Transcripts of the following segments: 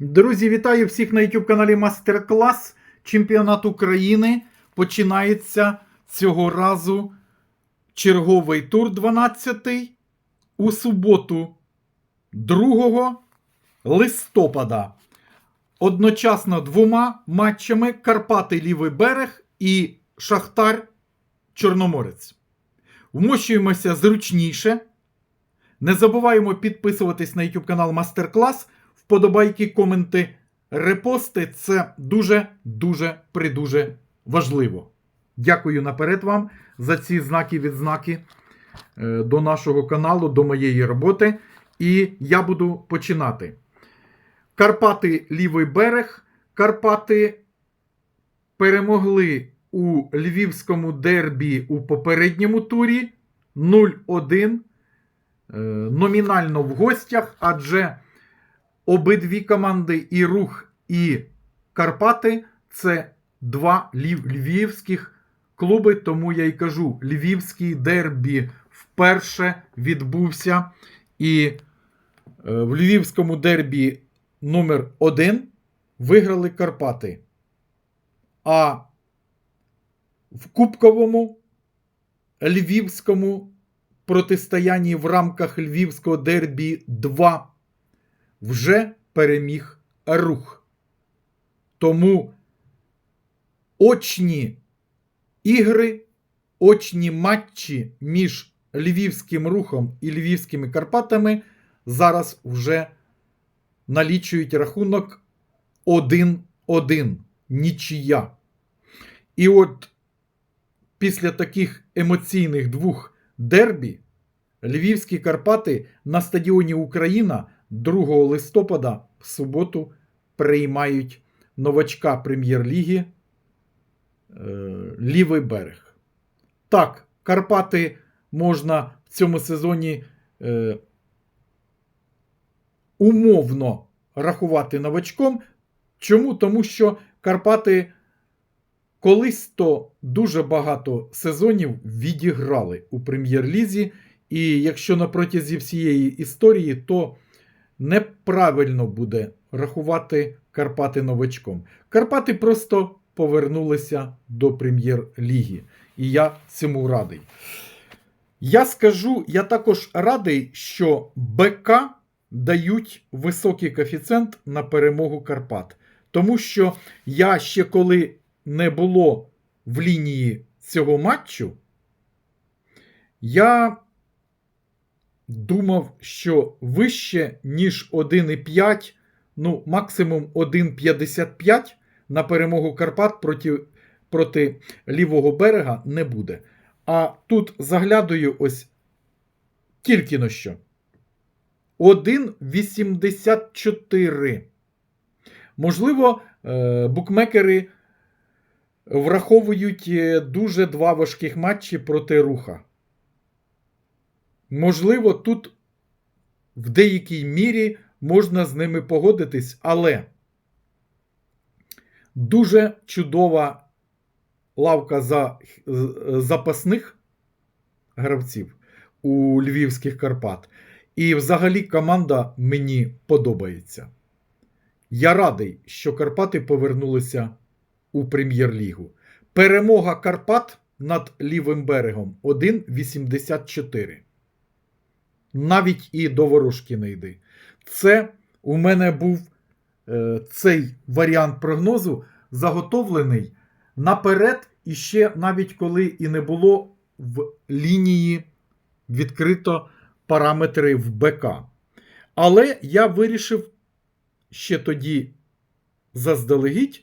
Друзі, вітаю всіх на YouTube каналі Мастер Клас. Чемпіонат України починається цього разу черговий тур 12 у суботу 2 листопада. Одночасно двома матчами Карпати Лівий берег і Шахтар Чорноморець. Вмощуємося зручніше. Не забуваємо підписуватись на YouTube канал Мастер Клас. Вподобайки, коменти, репости це дуже-дуже придуже важливо. Дякую наперед вам за ці знаки відзнаки е, до нашого каналу, до моєї роботи. І я буду починати. Карпати Лівий берег. Карпати перемогли у львівському дербі у попередньому турі 0-1. Е, Номінально в гостях, адже обидві команди і Рух, і Карпати це два лів- львівських клуби. Тому я й кажу: львівський дербі вперше відбувся. І е, в львівському дербі номер 1 виграли Карпати. А в Кубковому львівському протистоянні в рамках львівського дербі 2 вже переміг рух. Тому очні ігри, очні матчі між львівським рухом і львівськими Карпатами зараз вже налічують рахунок 1-1. Нічия. І от після таких емоційних двох дербі Львівські Карпати на стадіоні Україна 2 листопада в суботу приймають новачка прем'єр-ліги е, Лівий берег. Так, Карпати можна в цьому сезоні е, умовно рахувати новачком. Чому? Тому що Карпати колись то дуже багато сезонів відіграли у прем'єр-лізі. І якщо на протязі всієї історії, то неправильно буде рахувати Карпати новачком. Карпати просто повернулися до прем'єр-ліги. І я цьому радий. Я скажу, я також радий, що БК дають високий коефіцієнт на перемогу Карпат. Тому що я ще коли не було в лінії цього матчу, я думав, що вище, ніж 1,5, ну, максимум 1,55 на перемогу Карпат проти, проти лівого берега не буде. А тут заглядаю ось тільки на що. 1,84. Можливо, е, букмекери враховують е, дуже два важких матчі проти руха. Можливо, тут в деякій мірі можна з ними погодитись, але дуже чудова лавка за запасних гравців у львівських Карпат. І взагалі команда мені подобається. Я радий, що Карпати повернулися у прем'єр-лігу. Перемога Карпат над лівим берегом 1,84. Навіть і до ворожки не йди. Це у мене був е, цей варіант прогнозу заготовлений наперед, і ще навіть коли і не було в лінії відкрито параметри в БК. Але я вирішив ще тоді заздалегідь,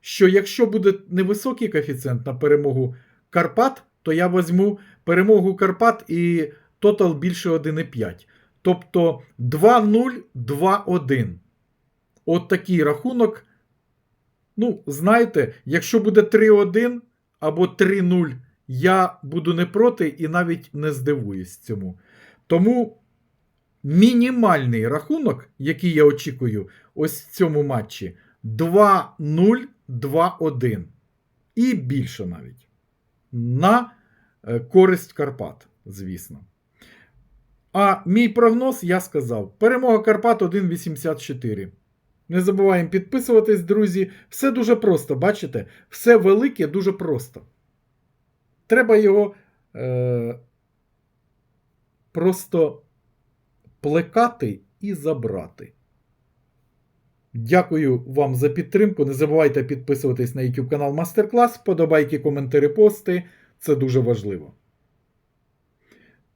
що якщо буде невисокий коефіцієнт на перемогу Карпат, то я візьму перемогу Карпат і тотал більше 1,5. Тобто 2-0, 2-1. От такий рахунок. Ну, знаєте, якщо буде 3-1 або 3-0, я буду не проти і навіть не здивуюсь цьому. Тому мінімальний рахунок, який я очікую ось в цьому матчі, 2-0, 2-1. І більше навіть. На е, користь Карпат, звісно. А мій прогноз я сказав: перемога Карпат 1,84. Не забуваємо підписуватись, друзі. Все дуже просто, бачите? Все велике дуже просто. Треба його е, просто плекати і забрати. Дякую вам за підтримку. Не забувайте підписуватись на YouTube канал Мастер-клас, подобайки, коментарі, пости. Це дуже важливо.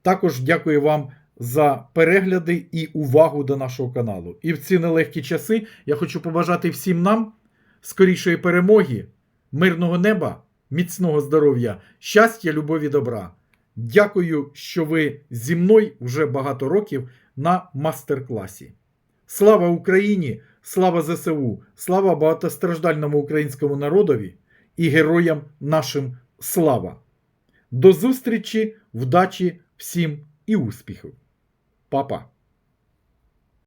Також дякую вам за перегляди і увагу до нашого каналу. І в ці нелегкі часи я хочу побажати всім нам скорішої перемоги, мирного неба, міцного здоров'я, щастя, любові, добра. Дякую, що ви зі мною вже багато років на мастер-класі. Слава Україні! Слава ЗСУ! Слава багатостраждальному українському народові і героям нашим слава! До зустрічі, вдачі всім і успіхів! Папа!